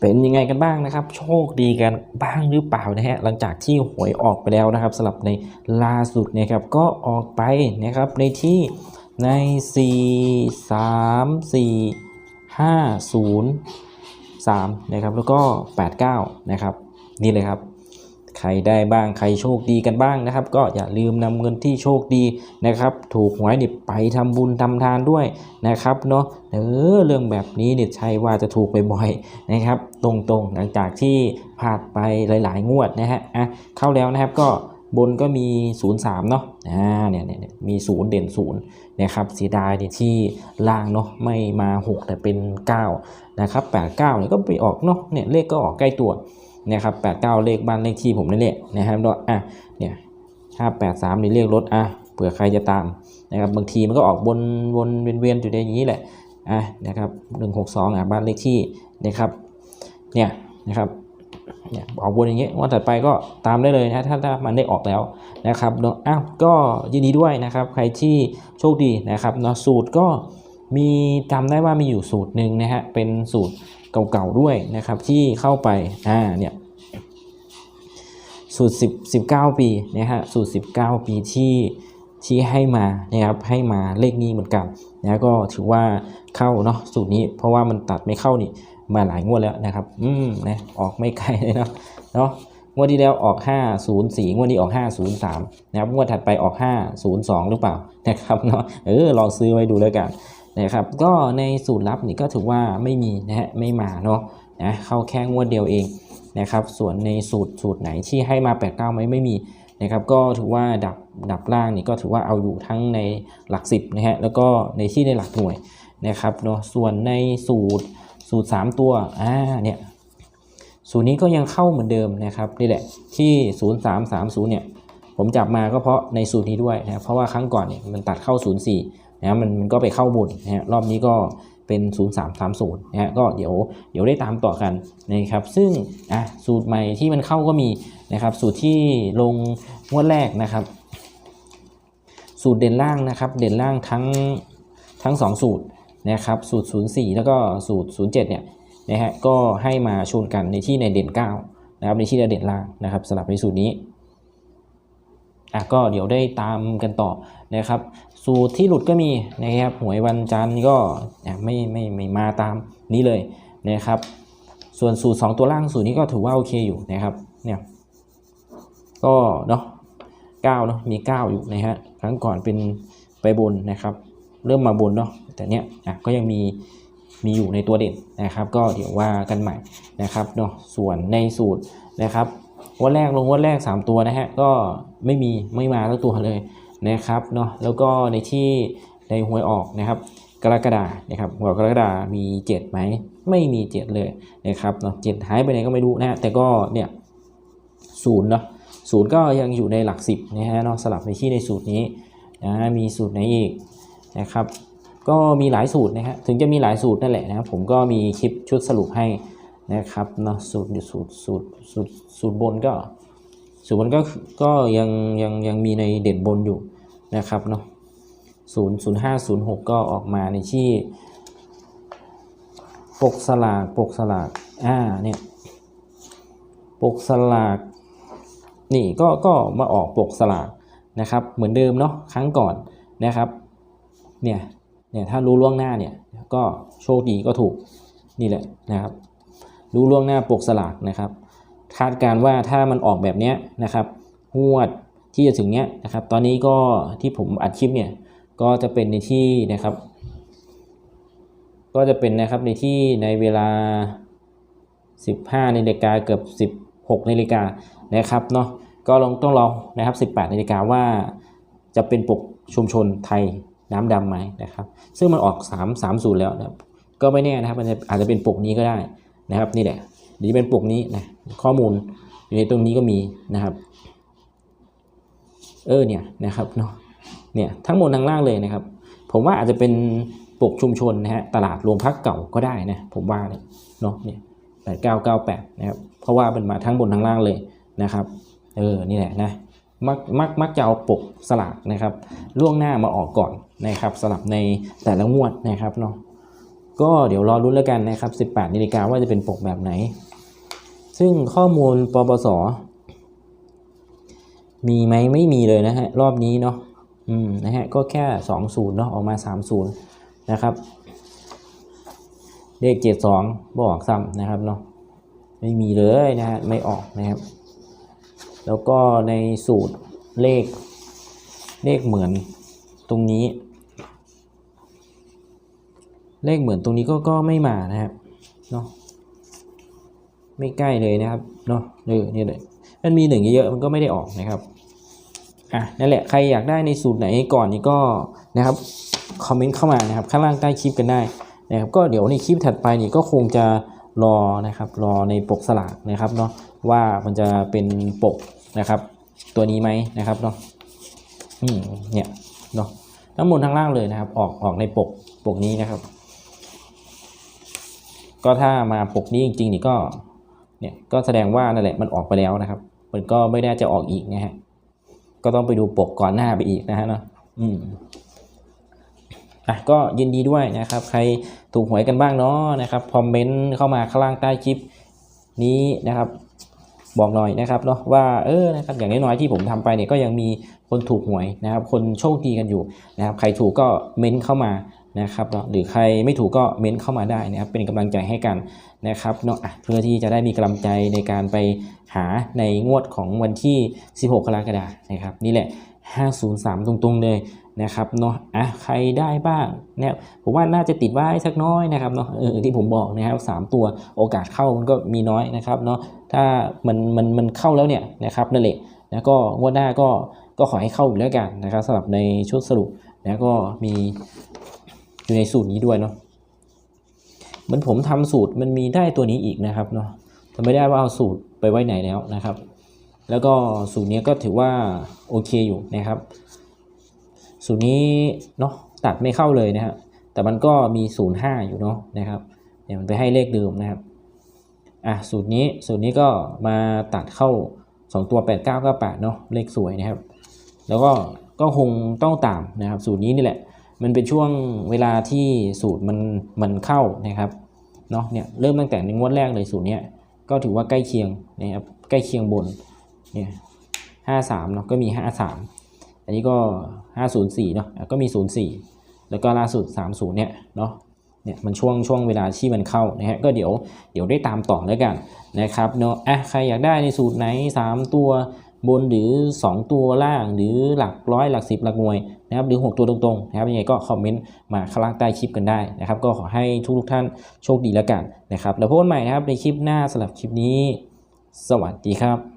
เป็นยังไงกันบ้างนะครับ โชคดีกันบ้างหรือเปล่านะฮะหลังจากที่หวยออกไปแล้วนะครับสำหรับในล่าสุดเนะครับก็ออกไปนะครับในที่ใน 4 3 4 5 0 3นะครับแล้วก็ 89 นะครับ นี่เลยครับ ใครได้บ้างใครโชคดีกันบ้างนะครับ ก็อย่าลืมนำเงินที่โชคดีนะครับ ถูกหวยนี่ไปทำบุญทำทานด้วยนะครับเนาะเออเรื่องแบบนี้เนี่ยใช่ว่าจะถูกบ่อยๆนะครับ ตรงๆหลังจากที่ผ่านไปหลาย ๆ งวดนะฮะอะเข้าแล้วนะครับก็บนก็มี 0 3 เนาะอ่าเนี่ยเนี่ยเนี่ยมี 0 เด่น0นะครับเสียดายเนี่ยที่ล่างเนาะไม่มา 6 แต่เป็น 9 นะครับ 89เนี่ยก็ไปออกเนาะเนี่ยเลขก็ออกใกล้ตัว นะครับ89เลขบ้านเลขที่ผมนั่นแหละนะครับแล้วอะเนี่ย583นี่เลขรถอะเผื่อใครจะตามนะครับบางทีมันก็ออกบนวนเวียนๆอยู่ในอย่างนี้แหละอะนะครับ162อะบ้านเลขที่นะครับเนี่ยนะครับเนี่ยออกบนอย่างเงี้ยวันถัดไปก็ตามได้เลยนะถ้าถ้ามันได้ออกแล้วนะครับเนาะอ้าวก็ยินดีด้วยนะครับ ใครที่โชคดีนะครับเนาะสูตรก็ มีจำได้ว่ามีอยู่สูตรหนึ่งนะฮะเป็นสูตรเก่าๆด้วยนะครับที่เข้าไปอ่าเนี่ยสูตร10 19 ปีนะฮะสูตร 19 ปีที่ที่ให้มานะครับให้มาเลขนี้เหมือนกันนะก็ถือว่าเข้าเนาะสูตรนี้เพราะว่ามันตัดไม่เข้านี่มาหลายงวดแล้วนะครับอืมนะออกไม่ไกลเลยเนาะเนาะงวดที่แล้วออก 504 งวดนี้ออก 503 นะครับงวดถัดไปออก 502 หรือเปล่านะครับเนาะเออลองซื้อไว้ดูแล้วกัน นะครับก็ในสูตรลับนี่ก็ถือว่าไม่มีนะฮะไม่มาเนาะนะเข้าแค่งวดเดียวเองนะครับส่วนในสูตรสูตรไหนที่ให้มา8 9ไหมไม่มีนะครับก็ถือว่าดับดับล่างนี่ก็ถือว่าเอาอยู่ทั้งในหลัก 10นะฮะแล้วก็ในที่ในหลักหน่วยนะครับเนาะส่วนในสูตรสูตร 3 ตัวอ่าเนี่ยสูตรนี้ก็ยังเข้าเหมือนเดิมนะครับนี่แหละที่ 0330เนี่ยผมจับมาก็เพราะในสูตรนี้ด้วยนะเพราะว่าครั้งก่อนเนี่ยมันตัดเข้า 04 นะมันมันก็ไปเข้าบนนะฮะรอบนี้ก็เป็น 0330นะฮะก็เดี๋ยวเดี๋ยวได้ตามต่อกันนะครับ ซึ่งอะสูตรใหม่ที่มันเข้าก็มีนะครับ สูตรที่ลงงวดแรกนะครับ สูตรเด่นล่างนะครับ เด่นล่างทั้งทั้ง 2 สูตรนะครับ สูตร 04 แล้วก็สูตร 07 เนี่ยนะฮะก็ให้มาชนกันในที่ในเด่น9นะครับในที่ในเด่นล่างนะครับสลับในสูตรนี้ อะก็เดี๋ยวได้ตามกันต่อนะครับ สูตรที่หลุดก็มีนะครับหวยวันจันทร์ก็อ่ไม่ไม่ไม่มาตามนี้เลยนะครับ ส่วนสูตร 2 ตัวล่างสูตรนี้ก็ถือว่าโอเคอยู่นะครับเนี่ยก็เนาะ9เนาะมี 9 อยู่นะฮะครั้งก่อนเป็นไปบนนะครับ เริ่มมาบนเนาะแต่เนี้ยอะก็ยังมีมีอยู่ในตัวเด่นนะครับ ก็เดี๋ยวว่ากันใหม่นะครับเนาะส่วนในสูตรนะครับวันแรกลงงวันแรก 3 ตัวนะฮะก็ ไม่มีไม่มาทั้งตัวเลยนะครับเนาะแล้วก็ในที่ในหวยออกนะครับ กรกฎานะครับหัวกรกฎามี7ไหมไม่มี 7 เลยนะครับเนาะเจ็ดหายไปไหนก็ไม่รู้นะฮะแต่ก็เนี่ยศูนย์เนาะศูนย์ก็ยังอยู่ในหลัก 10นะฮะเนาะสลับในที่ในสูตรนี้นะมีสูตรไหนอีกนะครับ ก็มีหลายสูตรนะฮะถึงจะมีหลายสูตรนั่นแหละนะครับผมก็มีคลิปชุดสรุปให้นะครับเนาะสูตรสูตรสูตรสูตรสูตรบนก็ สูตรบนก็ก็ยังยังยังมีในเด่นบนอยู่นะครับเนาะศูนย์ศูนย์ห้าศูนย์หกก็ออกมาในที่ ปกสลากปกสลากอ่าเนี่ยปกสลากนี่ก็ก็มาออกปกสลากนะครับเหมือนเดิมเนาะครั้งก่อนนะครับเนี่ยเนี่ยถ้ารู้ล่วงหน้าเนี่ยก็โชคดีก็ถูกนี่แหละนะครับ รู้ล่วงหน้าปกสลากนะครับ คาดการ์ว่าถ้ามันออกแบบนี้นะครับงวดที่จะถึงเนี้ยนะครับ ตอนนี้ก็ที่ผมอัดคลิปเนี่ยก็จะเป็นในที่นะครับ ก็จะเป็นนะครับในที่ในเวลา 15นาฬิกาเกือบ 16นาฬิกานะครับเนาะก็ลองต้องรอนะครับ 18นาฬิกาว่าจะเป็นปกชุมชนไทยน้ำดำไหมนะครับ ซึ่งมันออก 3 3 0 แล้วนะครับ ก็ไม่แน่นะครับมันอาจจะเป็นปกนี้ก็ได้นะครับนี่แหละ หรือเป็นปกนี้นะข้อมูลอยู่ในตรงนี้ก็มีนะครับ เออเนี่ยนะครับเนาะเนี่ยทั้งหมดทั้งล่างเลยนะครับ ผมว่าอาจจะเป็นปกชุมชนนะฮะตลาดรวมพักเก่าก็ได้นะผมว่าเนี่ยเนาะเนี่ยแปดเก้าเก้าแปดนะครับเพราะว่าเป็นมาทั้งบนทั้งล่างเลยนะครับ เออนี่แหละนะมักมักมักจะเอาปกสลากนะครับ ล่วงหน้ามาออกก่อนนะครับสลับในแต่ละงวดนะครับเนาะก็เดี๋ยวรอรุ้นแล้วกันนะครับ 18นาฬิกาว่าจะเป็นปกแบบไหน ซึ่งข้อมูลปปส มีไหมไม่มีเลยนะฮะ รอบนี้เนาะอืมนะฮะ ก็แค่20เนาะออกมา30นะครับ เลข72บอกซ้ำนะครับเนาะไม่มีเลยนะฮะ ไม่ออกนะครับ แล้วก็ในสูตรเลขเลขเหมือนตรงนี้ เลขเหมือนตรงนี้ก็ก็ไม่มานะครับเนาะ ไม่ใกล้เลยนะครับเนาะเออเนี่ยเลยมันมีหนึ่งเยอะๆมันก็ไม่ได้ออกนะครับอะนั่นแหละใครอยากได้ในสูตรไหนก่อนนี่ก็นะครับคอมเมนต์เข้ามานะครับข้างล่างใต้คลิปกันได้นะครับก็เดี๋ยวในคลิปถัดไปนี่ก็คงจะรอนะครับรอในปกสลากนะครับเนาะว่ามันจะเป็นปกนะครับตัวนี้ไหมนะครับเนาะอืมเนี่ยเนาะทั้งบนทั้งล่างเลยนะครับ ออกออกในปกปกนี้นะครับ ก็ถ้ามาปกนี้จริงๆนี่ก็ เนี่ยก็แสดงว่านั่นแหละมันออกไปแล้วนะครับ มันก็ไม่ได้จะออกอีกนะฮะก็ต้องไปดูปกก่อนหน้าไปอีกนะฮะเนาะอืมอะก็ยินดีด้วยนะครับ ใครถูกหวยกันบ้างเนาะนะครับคอมเมนต์เข้ามาข้างล่างใต้คลิปนี้นะครับ บอกหน่อยนะครับเนาะว่าเออนะครับอย่างน้อยๆที่ผมทำไปเนี่ยก็ยังมีคนถูกหวยนะครับ คนโชคดีกันอยู่นะครับ ใครถูกก็เม้นเข้ามา นะครับเนาะหรือใครไม่ถูกก็เม้นเข้ามาได้นะครับ เป็นกำลังใจให้กันนะครับเนาะอะเพื่อที่จะได้มีกำลังใจในการไปหาในงวดของวันที่ 16 กรกฎาคมนะครับ นี่แหละ 503 ตรงๆเลยนะครับเนาะอะใครได้บ้างเนี่ยผมว่าน่าจะติดไว้สักน้อยนะครับเนาะเออที่ผมบอกนะครับสามตัวโอกาสเข้ามันก็มีน้อยนะครับเนาะถ้ามันมันมันเข้าแล้วเนี่ยนะครับนั่นแหละแล้วก็งวดหน้าก็ก็ขอให้เข้าอีกแล้วกันนะครับสำหรับในชุดสรุปแล้วก็มี อยู่ในสูตรนี้ด้วยเนาะเหมือนผมทำสูตรมันมีได้ตัวนี้อีกนะครับเนาะแต่ไม่ได้ว่าเอาสูตรไปไว้ไหนแล้วนะครับ แล้วก็สูตรนี้ก็ถือว่าโอเคอยู่นะครับ สูตรนี้เนาะตัดไม่เข้าเลยนะครับแต่มันก็มี 05 อยู่เนาะนะครับเดี๋ยวมันไปให้เลขเดิมนะครับอะสูตรนี้สูตรนี้ก็มาตัดเข้า 2 ตัว 8 9 9 8เนาะเลขสวยนะครับ แล้วก็ก็คงต้องตามนะครับ สูตรนี้นี่แหละ มันเป็นช่วงเวลาที่สูตรมันมันเข้านะครับเนาะเนี่ยเริ่มตั้งแต่ในงวดแรกเลยสูตรเนี้ยก็ถือว่าใกล้เคียงนะครับใกล้เคียงบนเนี่ยห้าสามเนาะก็มีห้าสามอันนี้ก็504เนาะอ่เนาะก็มี04แล้วก็ล่าสุด30เนี่ยเนาะเนี่ยมันช่วงช่วงเวลาที่มันเข้านะฮะก็เดี๋ยวเดี๋ยวได้ตามต่อแล้วกันนะครับเนาะอะใครอยากได้ในสูตรไหน 3 ตัว บนหรือ 2 ตัวล่างหรือหลักร้อยหลักสิบหลักหน่วยนะครับหรือ 6 ตัวตรงๆนะครับยังไงก็คอมเมนต์มาข้างล่างใต้คลิปกันได้นะครับ ก็ขอให้ทุกทุกท่านโชคดีแล้วกันนะครับแล้วพบกันใหม่นะครับในคลิปหน้าสำหรับคลิปนี้ สวัสดีครับ